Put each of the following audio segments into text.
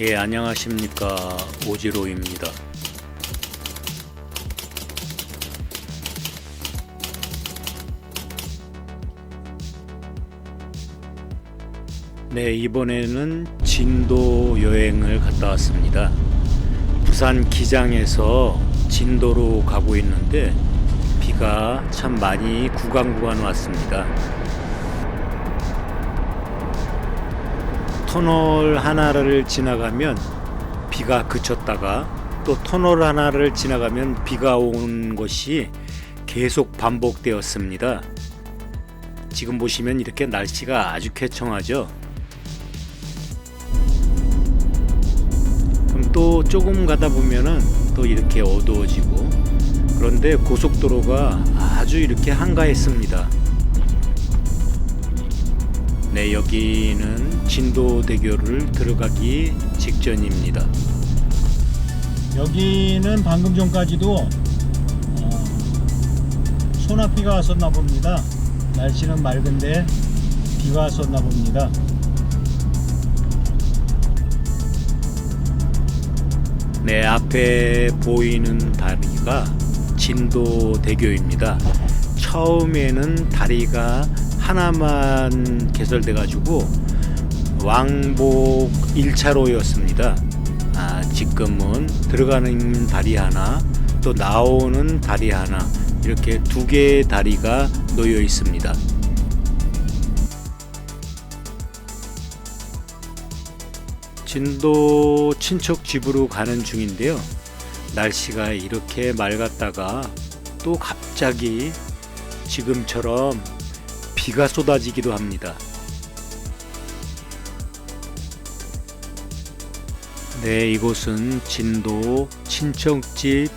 예, 안녕하십니까. 오지로입니다. 네, 이번에는 진도 여행을 갔다 왔습니다. 부산 기장에서 진도로 가고 있는데 비가 참 많이 구간구간 왔습니다. 터널 하나를 지나가면 비가 그쳤다가 또 터널 하나를 지나가면 비가 온 것이 계속 반복되었습니다. 지금 보시면 이렇게 날씨가 아주 쾌청하죠. 그럼 또 조금 가다 보면은 또 이렇게 어두워지고 그런데 고속도로가 아주 이렇게 한가했습니다. 네, 여기는 진도대교를 들어가기 직전입니다. 여기는 방금 전까지도 어, 소나비가 왔었나 봅니다. 날씨는 맑은데 비가 왔었나 봅니다. 네, 앞에 보이는 다리가 진도대교입니다. 처음에는 다리가 하나만 개설돼 가지고 왕복 1차로였습니다. 아, 지금은 들어가는 다리 하나, 또 나오는 다리 하나, 이렇게 두 개의 다리가 놓여 있습니다. 진도 친척 집으로 가는 중인데요. 날씨가 이렇게 맑았다가 또 갑자기 지금처럼 비가 쏟아지기도 합니다. 네, 이곳은 진도 친척집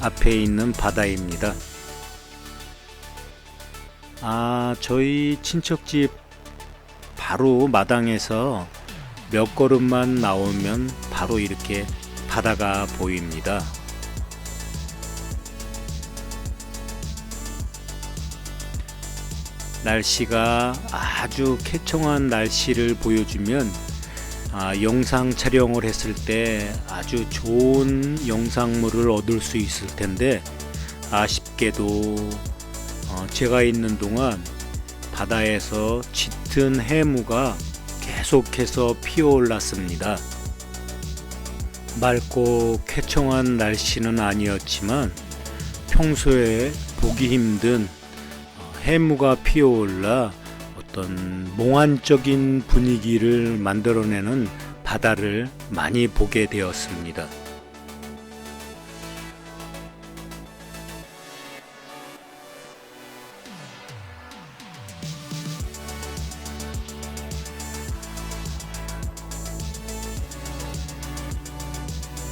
앞에 있는 바다입니다. 아, 저희 친척집 바로 마당에서 몇 걸음만 나오면 바로 이렇게 바다가 보입니다. 날씨가 아주 쾌청한 날씨를 보여주면 아, 영상 촬영을 했을 때 아주 좋은 영상물을 얻을 수 있을 텐데 아쉽게도 어, 제가 있는 동안 바다에서 짙은 해무가 계속해서 피어올랐습니다. 맑고 쾌청한 날씨는 아니었지만 평소에 보기 힘든 어, 해무가 피어올라 어떤 몽환적인 분위기를 만들어내는 바다를 많이 보게 되었습니다.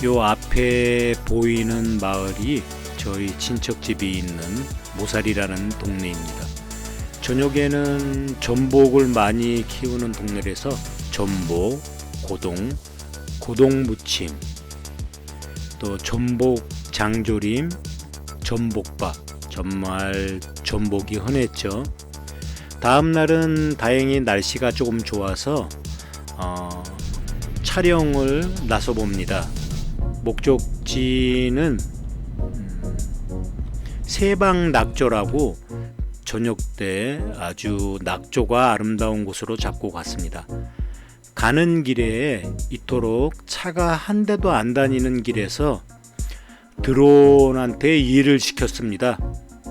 요 앞에 보이는 마을이 저희 친척집이 있는 모살이라는 동네입니다. 저녁에는 전복을 많이 키우는 동네라서 전복, 고동, 고동 무침, 또 전복 장조림, 전복밥 정말 전복이 흔했죠. 다음 날은 다행히 날씨가 조금 좋아서 어, 촬영을 나서 봅니다. 목적지는 음, 세방 낙조라고 저녁 때 아주 낙조가 아름다운 곳으로 잡고 갔습니다. 가는 길에 이토록 차가 한 대도 안 다니는 길에서 드론한테 일을 시켰습니다.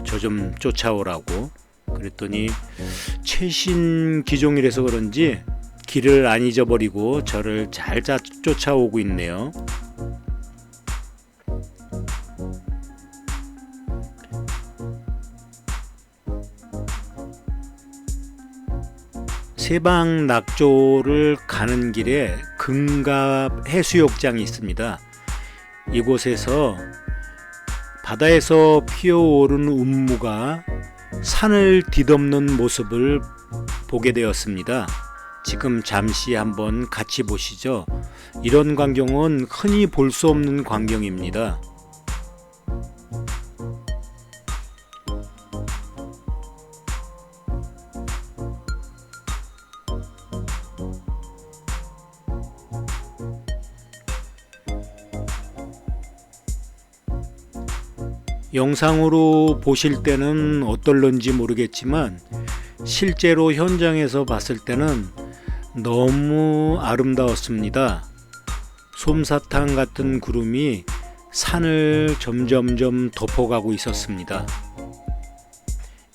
저 좀 쫓아오라고. 그랬더니 최신 기종이라서 그런지 길을 안 잊어버리고 저를 잘 짜- 쫓아오고 있네요. 세방 낙조를 가는 길에 금갑 해수욕장이 있습니다. 이곳에서 바다에서 피어오른 운무가 산을 뒤덮는 모습을 보게 되었습니다. 지금 잠시 한번 같이 보시죠. 이런 광경은 흔히 볼 수 없는 광경입니다. 영상으로 보실 때는 어떨런지 모르겠지만 실제로 현장에서 봤을 때는 너무 아름다웠습니다. 솜사탕 같은 구름이 산을 점점점 덮어가고 있었습니다.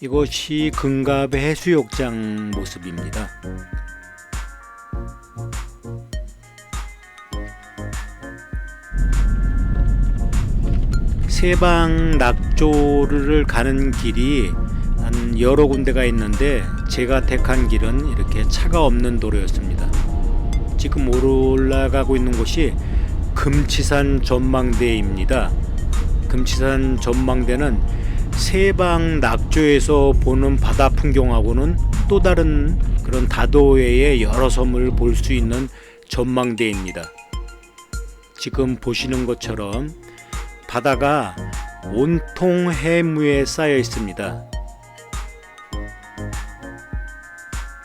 이것이 금갑 해수욕장 모습입니다. 세방 낙조를 가는 길이 한 여러 군데가 있는데 제가 택한 길은 이렇게 차가 없는 도로였습니다. 지금 올라가고 있는 곳이 금치산 전망대입니다. 금치산 전망대는 세방 낙조에서 보는 바다 풍경하고는 또 다른 그런 다도해의 여러 섬을 볼 수 있는 전망대입니다. 지금 보시는 것처럼 바다가 온통 해무에 쌓여 있습니다.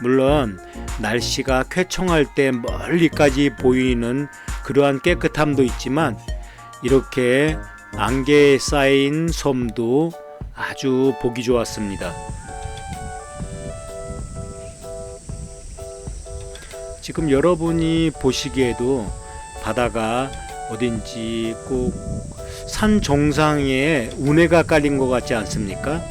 물론 날씨가 쾌청할 때 멀리까지 보이는 그러한 깨끗함도 있지만 이렇게 안개에 쌓인 섬도 아주 보기 좋았습니다. 지금 여러분이 보시기에도 바다가 어딘지 꼭 산 정상에 운해가 깔린 것 같지 않습니까?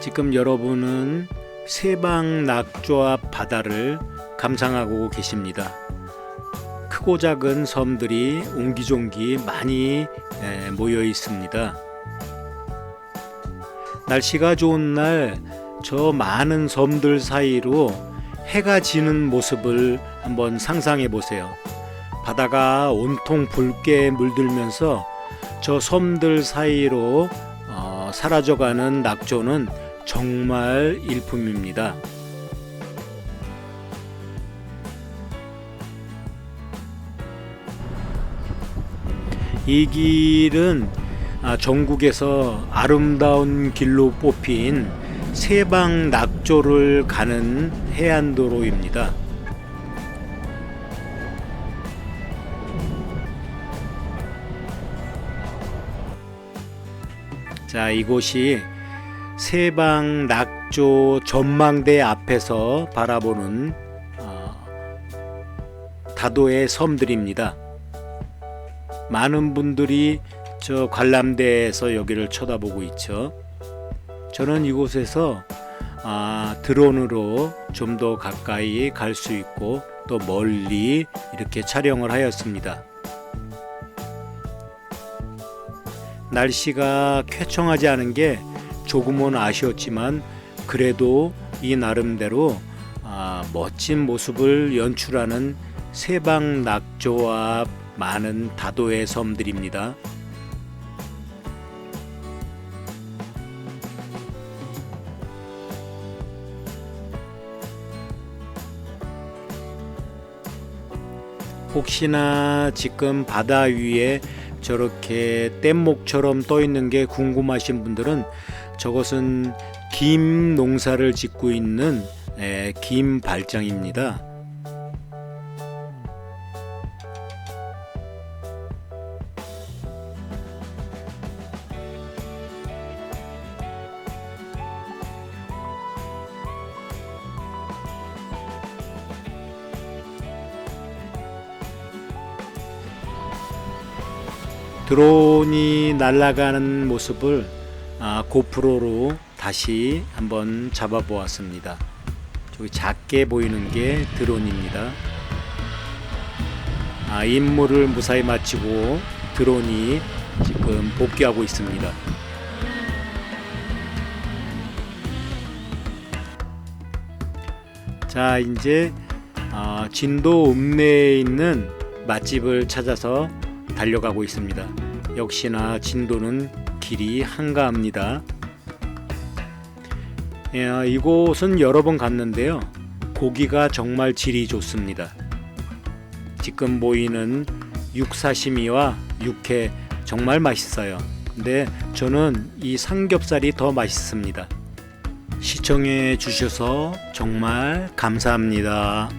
지금 여러분은 세방 낙조 앞 바다를 감상하고 계십니다. 크고 작은 섬들이 옹기종기 많이 에, 모여 있습니다. 날씨가 좋은 날 저 많은 섬들 사이로 해가 지는 모습을 한번 상상해 보세요. 바다가 온통 붉게 물들면서 저 섬들 사이로 어, 사라져가는 낙조는 정말 일품입니다. 이 길은 아, 전국에서 아름다운 길로 뽑힌 세방 낙조를 가는 해안도로입니다. 자, 이곳이 세방 낙조 전망대 앞에서 바라보는 어, 다도의 섬들입니다. 많은 분들이 저 관람대에서 여기를 쳐다보고 있죠. 저는 이곳에서 아, 드론으로 좀 더 가까이 갈 수 있고 또 멀리 이렇게 촬영을 하였습니다. 날씨가 쾌청하지 않은 게 조금은 아쉬웠지만 그래도 이 나름대로 아, 멋진 모습을 연출하는 세방 낙조와 많은 다도의 섬들입니다. 혹시나 지금 바다 위에 저렇게 뗏목처럼 떠 있는 게 궁금하신 분들은 저것은 김 농사를 짓고 있는 에, 김 발장입니다. 드론이 날아가는 모습을 아, 고프로로 다시 한번 잡아 보았습니다. 저기 작게 보이는 게 드론입니다. 아, 임무를 무사히 마치고 드론이 지금 복귀하고 있습니다. 자, 이제 아, 진도 읍내에 있는 맛집을 찾아서 달려가고 있습니다. 역시나 진도는 길이 한가합니다. 예, 이곳은 여러 번 갔는데요. 고기가 정말 질이 좋습니다. 지금 보이는 육사시미와 육회 정말 맛있어요. 근데 저는 이 삼겹살이 더 맛있습니다. 시청해 주셔서 정말 감사합니다.